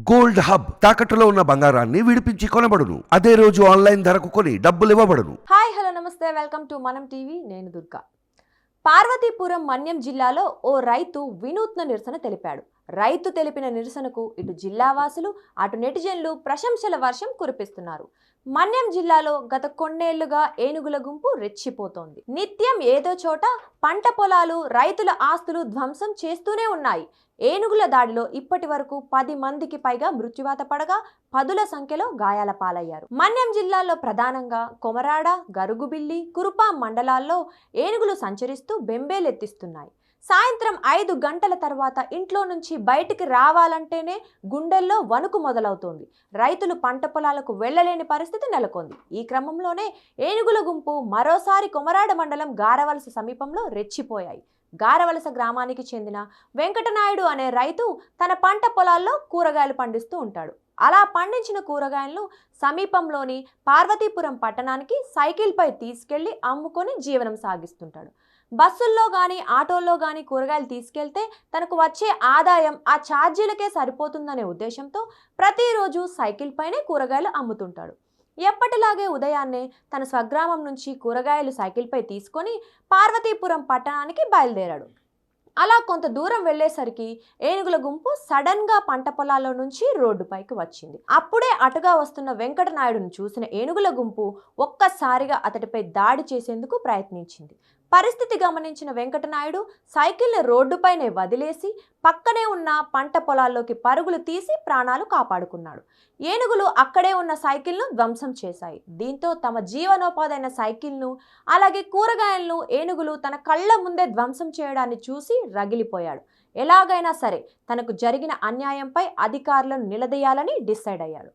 Gold hub తాకట్టులో ఉన్న బంగారాన్ని విడిపించి కొనబడును. అదే రోజు ఆన్లైన్ ధరకు కొని డబ్బులు ఇవ్వబడును. Hi hello namaste. Welcome to Manam TV. నేను దుర్గా. పార్వతీపురం మన్యం జిల్లాలో ఓ రైతు వినూత్న నిరసన తెలిపాడు. రైతు తెలిపిన నిరసనకు ఇటు జిల్లావాసులు అటు నెటిజన్లు ప్రశంసల వర్షం కురిపిస్తున్నారు. మన్యం జిల్లాలో గత కొన్నేళ్ళుగా ఏనుగుల గుంపు రెచ్చిపోతోంది. నిత్యం ఏదో చోట పంట పొలాలు రైతుల ఆస్తులు ధ్వంసం చేస్తూనే ఉన్నాయి. ఏనుగుల దాడిలో ఇప్పటి వరకు పది మందికి పైగా మృత్యువాత పడగా పదుల సంఖ్యలో గాయాల పాలయ్యారు. మన్యం జిల్లాలో ప్రధానంగా కొమరాడ గరుగుబిల్లి కురుపా మండలాల్లో ఏనుగులు సంచరిస్తూ బెంబేలెత్తిస్తున్నాయి. సాయంత్రం ఐదు గంటల తర్వాత ఇంట్లో నుంచి బయటికి రావాలంటేనే గుండెల్లో వణుకు మొదలవుతోంది. రైతులు పంట పొలాలకు వెళ్ళలేని పరిస్థితి నెలకొంది. ఈ క్రమంలోనే ఏనుగుల గుంపు మరోసారి కొమరాడ మండలం గారవలస సమీపంలో రెచ్చిపోయాయి. గారవలస గ్రామానికి చెందిన వెంకటనాయుడు అనే రైతు తన పంట పొలాల్లో కూరగాయలు పండిస్తూ ఉంటాడు. అలా పండించిన కూరగాయలను సమీపంలోని పార్వతీపురం పట్టణానికి సైకిల్పై తీసుకెళ్ళి అమ్ముకొని జీవనం సాగిస్తుంటాడు. బస్సుల్లో కానీ ఆటోల్లో కానీ కూరగాయలు తీసుకెళ్తే తనకు వచ్చే ఆదాయం ఆ ఛార్జీలకే సరిపోతుందనే ఉద్దేశంతో ప్రతిరోజు సైకిల్ పైనే కూరగాయలు అమ్ముతుంటాడు. ఎప్పటిలాగే ఉదయాన్నే తన స్వగ్రామం నుంచి కూరగాయలు సైకిల్పై తీసుకొని పార్వతీపురం పట్టణానికి బయలుదేరాడు. అలా కొంత దూరం వెళ్ళేసరికి ఏనుగుల గుంపు సడన్గా పంట పొలాల్లో నుంచి రోడ్డుపైకి వచ్చింది. అప్పుడే అటుగా వస్తున్న వెంకటనాయుడును చూసిన ఏనుగుల గుంపు ఒక్కసారిగా అతడిపై దాడి చేసేందుకు ప్రయత్నించింది. పరిస్థితి గమనించిన వెంకటనాయుడు సైకిల్ని రోడ్డుపైనే వదిలేసి పక్కనే ఉన్న పంట పొలాల్లోకి పరుగులు తీసి ప్రాణాలు కాపాడుకున్నాడు. ఏనుగులు అక్కడే ఉన్న సైకిల్ను ధ్వంసం చేశాయి. దీంతో తమ జీవనోపాధైన సైకిల్ను అలాగే కూరగాయలను ఏనుగులు తన కళ్ళ ముందే ధ్వంసం చేయడాన్ని చూసి రగిలిపోయాడు. ఎలాగైనా సరే తనకు జరిగిన అన్యాయంపై అధికారులను నిలదీయాలని డిసైడ్ అయ్యాడు.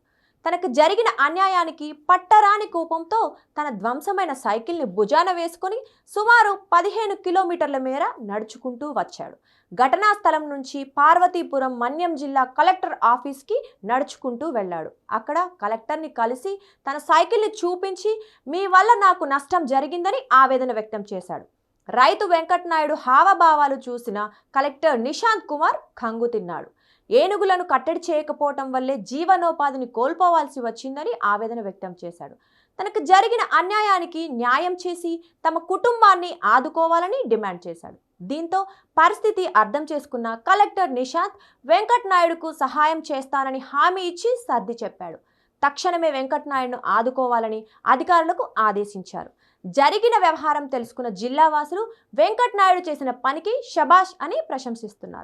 తనకు జరిగిన అన్యాయానికి పట్టరాని కోపంతో తన ధ్వంసమైన సైకిల్ని భుజాన వేసుకొని సుమారు పదిహేను కిలోమీటర్ల మేర నడుచుకుంటూ వచ్చాడు. ఘటనా స్థలం నుంచి పార్వతీపురం మన్యం జిల్లా కలెక్టర్ ఆఫీస్కి నడుచుకుంటూ వెళ్ళాడు. అక్కడ కలెక్టర్ని కలిసి తన సైకిల్ని చూపించి మీ వల్ల నాకు నష్టం జరిగిందని ఆవేదన వ్యక్తం చేశాడు. రైతు వెంకటనాయుడు హావభావాలు చూసిన కలెక్టర్ నిశాంత్ కుమార్ కంగు తిన్నాడు. ఏనుగులను కట్టడి చేయకపోవటం వల్లే జీవనోపాధిని కోల్పోవాల్సి వచ్చిందని ఆవేదన వ్యక్తం చేశాడు. తనకు జరిగిన అన్యాయానికి న్యాయం చేసి తమ కుటుంబాన్ని ఆదుకోవాలని డిమాండ్ చేశాడు. దీంతో పరిస్థితి అర్థం చేసుకున్న కలెక్టర్ నిషాంత్ వెంకట్ నాయుడుకు సహాయం చేస్తానని హామీ ఇచ్చి సర్ది చెప్పాడు. తక్షణమే వెంకట్నాయుడును ఆదుకోవాలని అధికారులకు ఆదేశించారు. జరిగిన వ్యవహారం తెలుసుకున్న జిల్లావాసులు వెంకట్నాయుడు చేసిన పనికి షబాష్ అని ప్రశంసిస్తున్నారు.